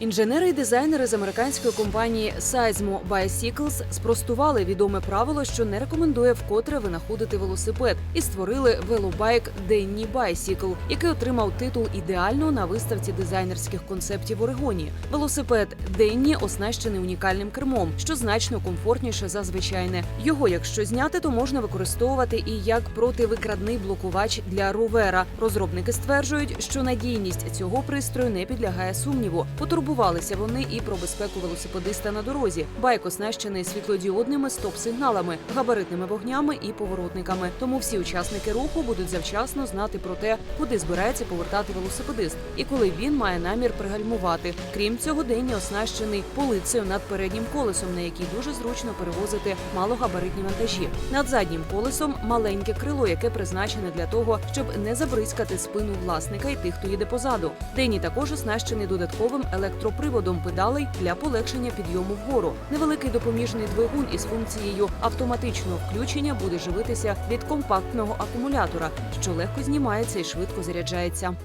Інженери і дизайнери з американської компанії Seismo Bicycles спростували відоме правило, що не рекомендує вкотре винаходити велосипед, і створили велобайк Денні Bicycle, який отримав титул ідеального на виставці дизайнерських концептів в Орегоні. Велосипед Денні оснащений унікальним кермом, що значно комфортніше за звичайне. Його, якщо зняти, то можна використовувати і як противикрадний блокувач для ровера. Розробники стверджують, що надійність цього пристрою не підлягає сумніву. Потурбувалися вони і про безпеку велосипедиста на дорозі. Байк оснащений світлодіодними стоп-сигналами, габаритними вогнями і поворотниками. Тому всі учасники руху будуть завчасно знати про те, куди збирається повертати велосипедист і коли він має намір пригальмувати. Крім цього, Денні оснащений полицею над переднім колесом, на якій дуже зручно перевозити малогабаритні вантажі. Над заднім колесом маленьке крило, яке призначене для того, щоб не забризкати спину власника і тих, хто їде позаду. Денні також оснащений додатковим електроприводом педалей для полегшення підйому вгору. Невеликий допоміжний двигун із функцією автоматичного включення буде живитися від компактного акумулятора, що легко знімається і швидко заряджається.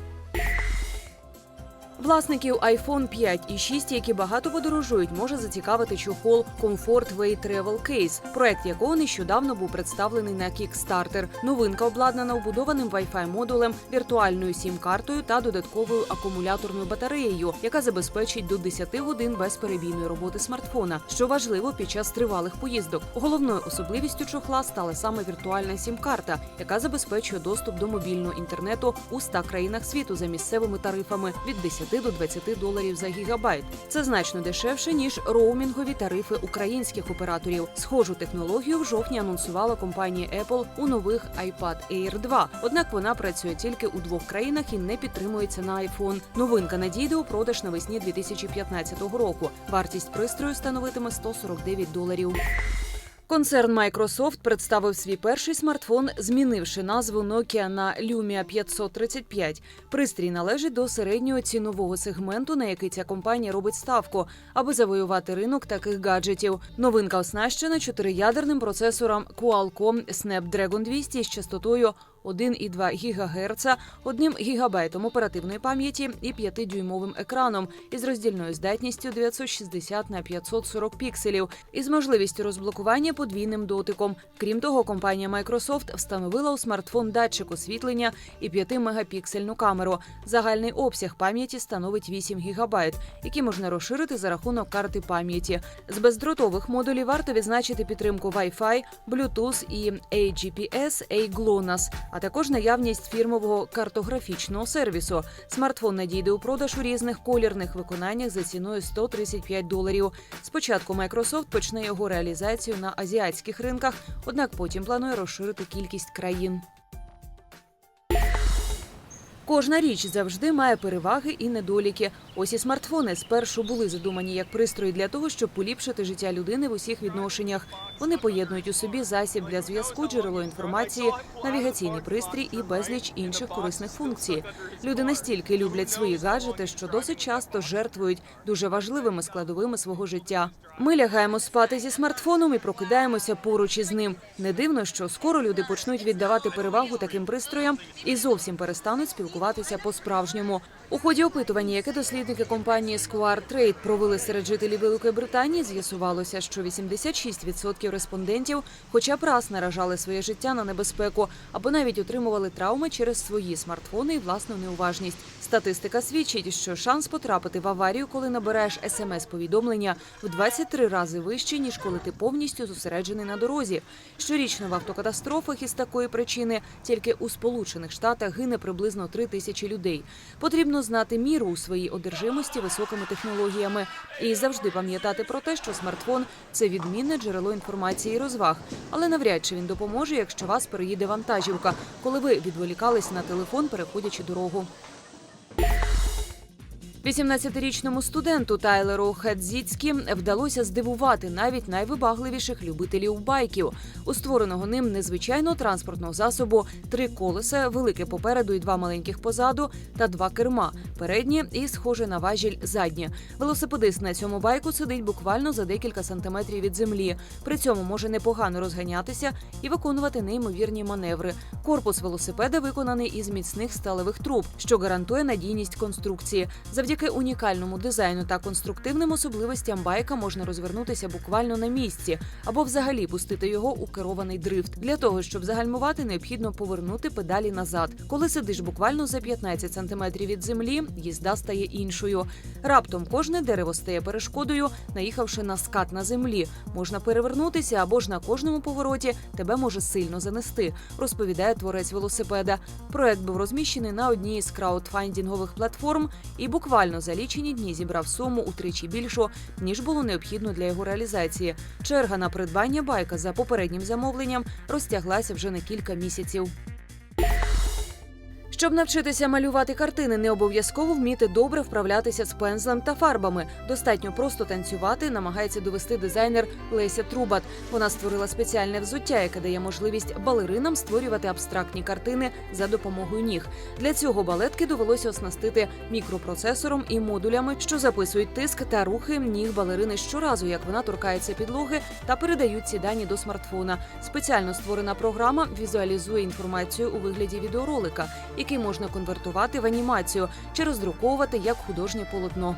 Власників iPhone 5 і 6, які багато подорожують, може зацікавити чохол Comfort Way Travel Case, проект якого нещодавно був представлений на Kickstarter. Новинка обладнана вбудованим Wi-Fi модулем, віртуальною сім-картою та додатковою акумуляторною батареєю, яка забезпечить до 10 годин безперебійної роботи смартфона, що важливо під час тривалих поїздок. Головною особливістю чохла стала саме віртуальна сім-карта, яка забезпечує доступ до мобільного інтернету у 100 країнах світу за місцевими тарифами від 10 до 20 доларів за гігабайт. Це значно дешевше ніж роумінгові тарифи українських операторів. Схожу технологію в жовтні анонсувала компанія Apple у нових iPad Air 2. Однак вона працює тільки у двох країнах і не підтримується на iPhone. Новинка надійде у продаж навесні 2015 року. Вартість пристрою становитиме 149 доларів. Концерн Microsoft представив свій перший смартфон, змінивши назву Nokia на Lumia 535. Пристрій належить до середнього цінового сегменту, на який ця компанія робить ставку, аби завоювати ринок таких гаджетів. Новинка оснащена чотириядерним процесором Qualcomm Snapdragon 200 з частотою 1,2 ГГц, одним гігабайтом оперативної пам'яті і 5-дюймовим екраном із роздільною здатністю 960 на 540 пікселів із можливістю розблокування подвійним дотиком. Крім того, компанія Microsoft встановила у смартфон датчик освітлення і 5-мегапіксельну камеру. Загальний обсяг пам'яті становить 8 гігабайт, які можна розширити за рахунок карти пам'яті. З бездротових модулів варто відзначити підтримку Wi-Fi, Bluetooth і AGPS A-GLONASS, а також наявність фірмового картографічного сервісу. Смартфон надійде у продаж у різних колірних виконаннях за ціною 135 доларів. Спочатку Microsoft почне його реалізацію на азіатських ринках, однак потім планує розширити кількість країн. Кожна річ завжди має переваги і недоліки. Ось і смартфони спершу були задумані як пристрої для того, щоб поліпшити життя людини в усіх відношеннях. Вони поєднують у собі засіб для зв'язку, джерело інформації, навігаційний пристрій і безліч інших корисних функцій. Люди настільки люблять свої гаджети, що досить часто жертвують дуже важливими складовими свого життя. Ми лягаємо спати зі смартфоном і прокидаємося поруч із ним. Не дивно, що скоро люди почнуть віддавати перевагу таким пристроям і зовсім перестануть спілкуватися по-справжньому. У ході опитування, яке дослідники компанії Square Trade провели серед жителів Великої Британії, з'ясувалося, що 86% респондентів, хоча б раз наражали своє життя на небезпеку або навіть отримували травми через свої смартфони і власну неуважність. Статистика свідчить, що шанс потрапити в аварію, коли набираєш смс-повідомлення, в 23 рази вищий, ніж коли ти повністю зосереджений на дорозі. Щорічно в автокатастрофах із такої причини тільки у Сполучених Штатах гине приблизно 3 тисячі людей. Потрібно знати міру у своїй одержимості високими технологіями і завжди пам'ятати про те, що смартфон це відмінне джерело інформації і розваг, але навряд чи він допоможе, якщо вас переїде вантажівка, коли ви відволікались на телефон, переходячи дорогу. 18-річному студенту Тайлеру Хедзіцькі вдалося здивувати навіть найвибагливіших любителів байків. У створеного ним незвичайного транспортного засобу три колеса, велике попереду і два маленьких позаду, та два керма переднє і схоже на важіль заднє. Велосипедист на цьому байку сидить буквально за декілька сантиметрів від землі. При цьому може непогано розганятися і виконувати неймовірні маневри. Корпус велосипеда виконаний із міцних сталевих труб, що гарантує надійність конструкції. Завдяки Завдяки унікальному дизайну та конструктивним особливостям байка можна розвернутися буквально на місці або взагалі пустити його у керований дрифт. Для того щоб загальмувати, необхідно повернути педалі назад. Коли сидиш буквально за 15 сантиметрів від землі, їзда стає іншою. Раптом кожне дерево стає перешкодою, наїхавши на скат на землі. Можна перевернутися або ж на кожному повороті тебе може сильно занести, розповідає творець велосипеда. Проект був розміщений на одній з краудфандінгових платформ і буквально за лічені дні зібрав суму утричі більшу, ніж було необхідно для його реалізації. Черга на придбання байка за попереднім замовленням розтяглася вже на кілька місяців. Щоб навчитися малювати картини, не обов'язково вміти добре вправлятися з пензлем та фарбами. Достатньо просто танцювати, намагається довести дизайнер Леся Трубат. Вона створила спеціальне взуття, яке дає можливість балеринам створювати абстрактні картини за допомогою ніг. Для цього балетки довелося оснастити мікропроцесором і модулями, що записують тиск та рухи ніг балерини щоразу, як вона торкається підлоги, та передають ці дані до смартфона. Спеціально створена програма візуалізує інформацію у вигляді відеоролика, який можна конвертувати в анімацію чи роздруковувати як художнє полотно.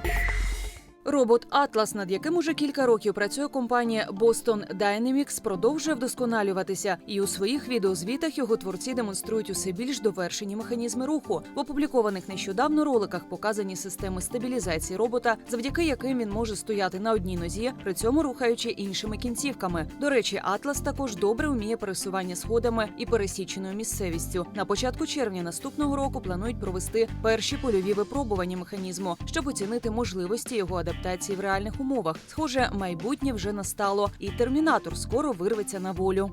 Робот Атлас, над яким уже кілька років працює компанія Boston Dynamics, продовжує вдосконалюватися, і у своїх відеозвітах його творці демонструють усе більш довершені механізми руху. В опублікованих нещодавно роликах показані системи стабілізації робота, завдяки яким він може стояти на одній нозі, при цьому рухаючи іншими кінцівками. До речі, Атлас також добре вміє пересування сходами і пересіченою місцевістю. На початку червня наступного року планують провести перші польові випробування механізму, щоб оцінити можливості його адаптації в реальних умовах. Схоже, майбутнє вже настало, і термінатор скоро вирветься на волю.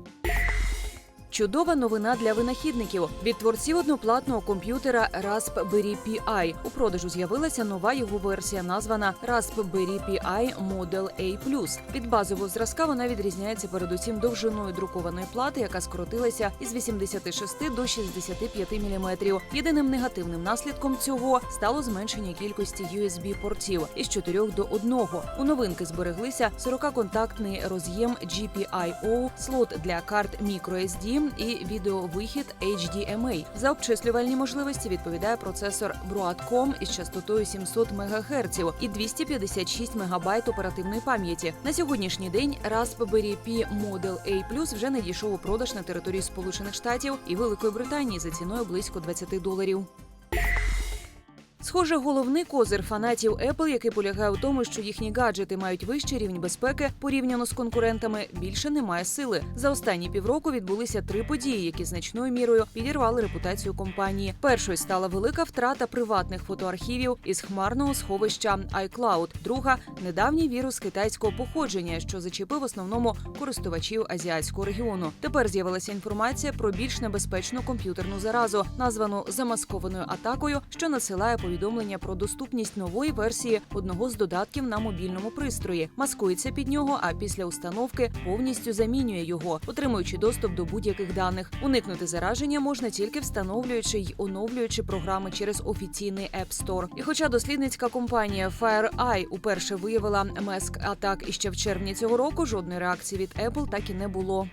Чудова новина для винахідників від творців одноплатного комп'ютера Raspberry Pi. У продажу з'явилася нова його версія, названа Raspberry Pi Model A+. Від базового зразка вона відрізняється передусім довжиною друкованої плати, яка скоротилася із 86 до 65 мм. Єдиним негативним наслідком цього стало зменшення кількості USB-портів із 4 до 1. У новинки збереглися 40-контактний роз'єм GPIO, слот для карт microSD і відеовихід HDMA. За обчислювальні можливості відповідає процесор Broadcom із частотою 700 МГц і 256 МБ оперативної пам'яті. На сьогоднішній день Raspberry Pi Model A+, вже надійшов у продаж на території Сполучених Штатів і Великої Британії за ціною близько 20 доларів. Схоже, головний козир фанатів Apple, який полягає у тому, що їхні гаджети мають вищий рівень безпеки порівняно з конкурентами, більше не має сили. За останні півроку відбулися три події, які значною мірою підірвали репутацію компанії. Першою стала велика втрата приватних фотоархівів із хмарного сховища iCloud. Друга недавній вірус китайського походження, що зачепив основному користувачів азіатського регіону. Тепер з'явилася інформація про більш небезпечну комп'ютерну заразу, названу замаскованою атакою, що надсилає повідомлення про доступність нової версії одного з додатків на мобільному пристрої. Маскується під нього, а після установки повністю замінює його, отримуючи доступ до будь-яких даних. Уникнути зараження можна тільки встановлюючи й оновлюючи програми через офіційний App Store. І хоча дослідницька компанія FireEye уперше виявила меск атак іще в червні цього року, жодної реакції від Apple так і не було.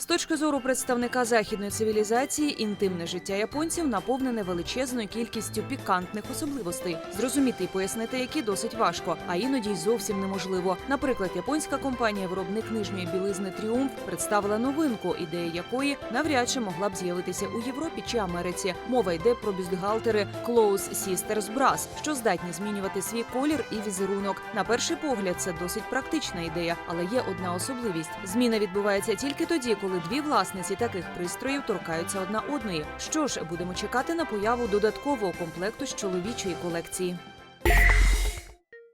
З точки зору представника західної цивілізації, інтимне життя японців наповнене величезною кількістю пікантних особливостей. Зрозуміти і пояснити, які досить важко, а іноді й зовсім неможливо. Наприклад, японська компанія виробник нижньої білизни Тріумф представила новинку, ідея якої навряд чи могла б з'явитися у Європі чи Америці. Мова йде про бюстгальтери Close Sisters Brass, що здатні змінювати свій колір і візерунок. На перший погляд, це досить практична ідея, але є одна особливість: зміна відбувається тільки тоді, коли дві власниці таких пристроїв торкаються одна одної. Що ж, будемо чекати на появу додаткового комплекту з чоловічої колекції.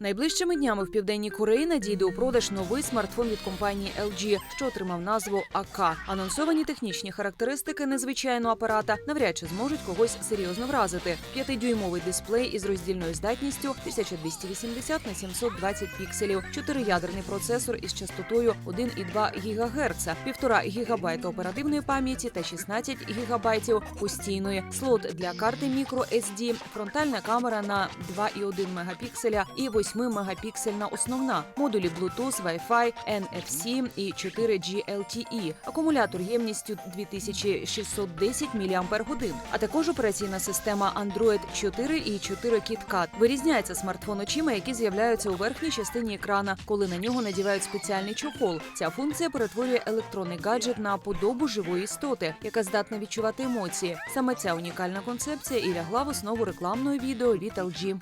Найближчими днями в південній Кореї надійде у продаж новий смартфон від компанії LG, що отримав назву АК. Анонсовані технічні характеристики незвичайного апарата навряд чи зможуть когось серйозно вразити. П'ятидюймовий дисплей із роздільною здатністю 1280 на 720 пікселів, чотириядерний процесор із частотою 1,2 ГГц, 1,5 ГБ оперативної пам'яті та 16 ГБ постійної, слот для карти microSD, фронтальна камера на 2,1 мегапікселя і 8 8-мегапіксельна основна, модулі Bluetooth, Wi-Fi, NFC і 4G LTE, акумулятор ємністю 2610 мАч, а також операційна система Android 4 і 4 KitKat. Вирізняється смартфон очима, які з'являються у верхній частині екрана, коли на нього надівають спеціальний чохол. Ця функція перетворює електронний гаджет на подобу живої істоти, яка здатна відчувати емоції. Саме ця унікальна концепція і лягла в основу рекламного відео від LG.